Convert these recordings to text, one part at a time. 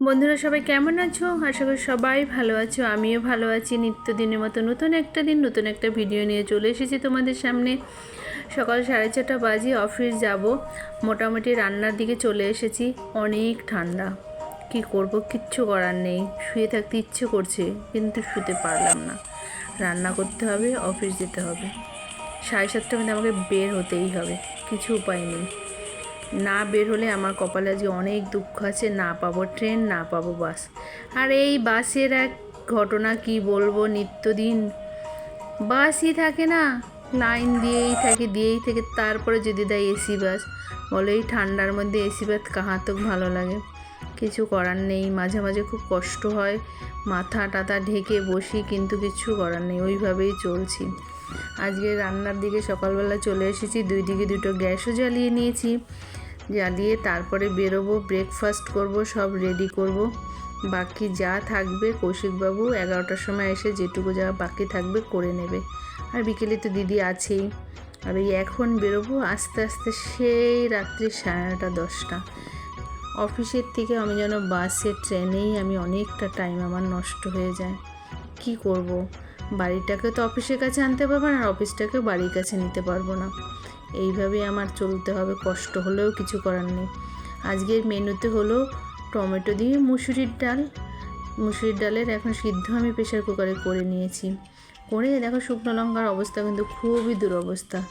বন্ধুরা সবাই কেমন আছো? আশা করি সবাই ভালো আছো, আমিও ভালো আছি। নিত্যদিনের মতো নতুন একটা দিন, নতুন একটা ভিডিও নিয়ে চলে এসেছি তোমাদের সামনে। সকাল সাড়ে ছটা বাজে অফিস যাব। মোটামুটি রান্নার দিকে চলে এসেছি, অনেক ঠান্ডা। কি করব? কিচ্ছু করার নেই। শুয়ে থাকতে ইচ্ছে করছে, কিন্তু শুতে পারলাম না। রান্না করতে হবে অফিস যেতে হবে। সাড়ে সাতটার মধ্যে আমাকে বের হতেই হবে, কিছু উপায় নেই। না বের হলে আমার কপালে আজকে অনেক দুঃখ আছে, না পাবো ট্রেন, না পাবো বাস। আর এই বাসের এক ঘটনা কি বলব নিত্যদিন? বাসই থাকে না, লাইন দিয়েই থাকে দিয়েই থাকে, তারপরে যদি দেয় এসি বাস। বলো এই ঠান্ডার মধ্যে এসি বাস কাহাতক ভালো লাগে? কিছু করার নেই, মাঝে মাঝে খুব কষ্ট হয়, মাথা টাথা ঢেকে বসি, কিন্তু কিছু করার নেই, ওইভাবেই চলছি। আজকে রান্নার দিকে সকালবেলা চলে এসেছি, দুই দিকে দুটো গ্যাসও জ্বালিয়ে নিয়েছি। জ্বালিয়ে তারপরে বেরোবো ব্রেকফাস্ট করব, সব রেডি করব। বাকি যা থাকবে কৌশিকবাবু এগারোটার সময় এসে যেটুকু যা বাকি থাকবে করে নেবে। আর বিকেলে তো দিদি আছেই। আর এই এখন বেরোবো আস্তে আস্তে সেই রাত্রি সাড়ে নটা দশটা। অফিসের থেকে আমি যেন বাসে, ট্রেনেই আমি অনেকটা টাইম আমার নষ্ট হয়ে যায়। কি করব? বাড়িটাকে তো অফিসের কাছে আনতে পারব না আর অফিসটাকে বাড়ির কাছে নিতে পারব না। এইভাবেই আমার চলতে হবে, কষ্ট হলেও কিছু করার নেই। আজকের মেনুতে হলো টমেটো দিয়ে মুসুরির ডাল। মুসুরির ডালের এখন সিদ্ধ আমি প্রেশার কুকারে করে নিয়েছি। করে দেখো শুকনো লঙ্কার অবস্থা কিন্তু খুবই দুরবস্থা।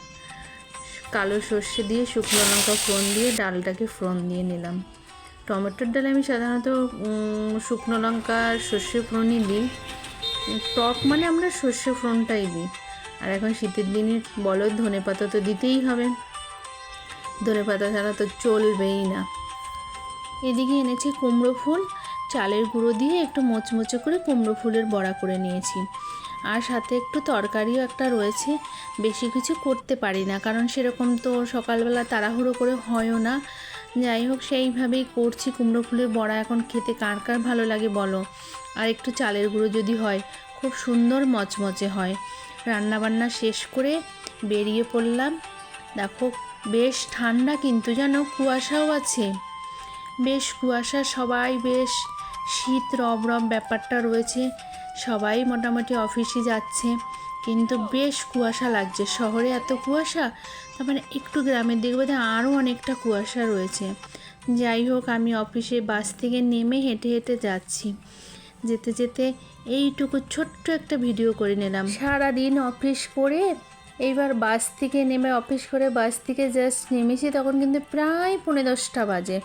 কালো সর্ষে দিয়ে শুকনো লঙ্কা ফোড়ন দিয়ে ডালটাকে ফোড়ন দিয়ে নিলাম। টমেটোর ডালে আমি সাধারণত শুকনো লঙ্কা সর্ষে ফোড়নই দিই। টক মানে আমরা সর্ষে ফোড়নটাই দিই। আর এখন শীতের দিনে বলো ধনে পাতা তো দিতেই হবে। ধনে পাতা ছাড়া তো চলবেই না। এদিকে এনেছি কুমড়ো ফুল, চালের গুঁড়ো দিয়ে একটু মোচমোচে করে কুমড়ো ফুলের বড়া করে নিয়েছি। আর সাথে একটু তরকারিও একটা রয়েছে, বেশি কিছু করতে পারি না, কারণ সেরকম তো সকালবেলা তাড়াহুড়ো করে হয়ও না। যাই হোক, সেইভাবেই করছি। কুমড়ো ফুলের বড়া এখন খেতে কার কার ভালো লাগে বলো? আর একটু চালের গুঁড়ো যদি হয়, খুব সুন্দর মচমচে হয়। রান্নাবান্না শেষ করে বেরিয়ে পড়লাম। দেখো, বেশ ঠান্ডা কিন্তু যেন কুয়াশাও আছে। বেশ কুয়াশা, সবাই বেশ শীত রব রব ব্যাপারটা রয়েছে। সবাই মোটামুটি অফিসে যাচ্ছে। কিন্তু বেশ কুয়াশা লাগছে। শহরে এত কুয়াশা? তার মানে একটু গ্রামের দিকে বোধহয় আরও অনেকটা কুয়াশা রয়েছে। যাই হোক, আমি অফিসে বাস থেকে নেমে হেঁটে হেঁটে যাচ্ছি। যেতে যেতে এইটুকু ছোট্ট একটা ভিডিও করে নিলাম। সারাদিন অফিস করে এইবার বাস থেকে নেমে অফিস করে বাস থেকে জাস্ট নেমেছি, তখন কিন্তু প্রায় পৌনে দশটা বাজে।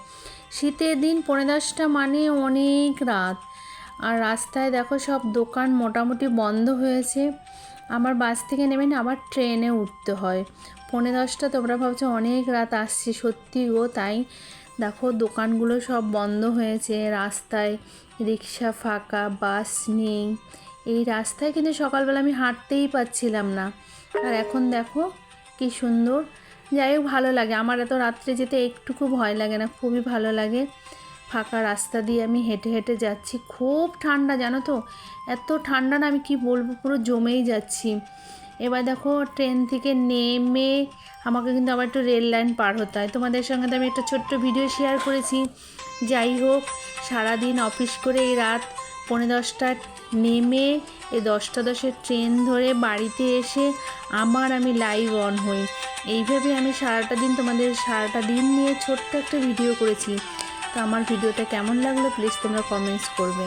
শীতের দিন পৌনে দশটা মানে অনেক রাত। আর রাস্তায় দেখো সব দোকান মোটামুটি বন্ধ হয়েছে। আমার বাস থেকে নেমে না আবার ট্রেনে উঠতে হয়। পৌনে দশটা তোমরা ভাবছ, অনেক রাত আসছে সত্যি গো, তাই দেখো দোকানগুলো সব বন্ধ হয়েছে, রাস্তায় রিক্সা ফাঁকা, বাস নেই। এই রাস্তায় কিন্তু সকালবেলা আমি হাঁটতেই পাচ্ছিলাম না। আর এখন দেখো কি সুন্দর। যাই হোক, ভালো লাগে। আমার এত রাত্রে যেতে একটুকু ভয় লাগে না, খুবই ভালো লাগে। ফাঁকা রাস্তা দিয়ে আমি হেঁটে হেঁটে যাচ্ছি। খুব ঠান্ডা, জানো তো? এত ঠান্ডা না আমি কি বলব? পুরো জমেই যাচ্ছি। এবার দেখো, ট্রেন থেকে নেমে আমাকে কিন্তু আবার একটু রেল লাইন পার হতে হয়। তোমাদের সঙ্গে তো আমি একটা ছোট্ট ভিডিও শেয়ার করেছি। যাই হোক, সারাদিন অফিস করে এই রাত পৌনে দশটায় নেমে এই দশটা দশের ট্রেন ধরে বাড়িতে এসে আমার আমি লাইভ অন হই। এইভাবে আমি সারাটা দিন তোমাদের সারাটা দিন নিয়ে ছোট্ট একটা ভিডিও করেছি। তো আমার ভিডিওটা কেমন লাগল প্লিজ তোমরা কমেন্টস করবে।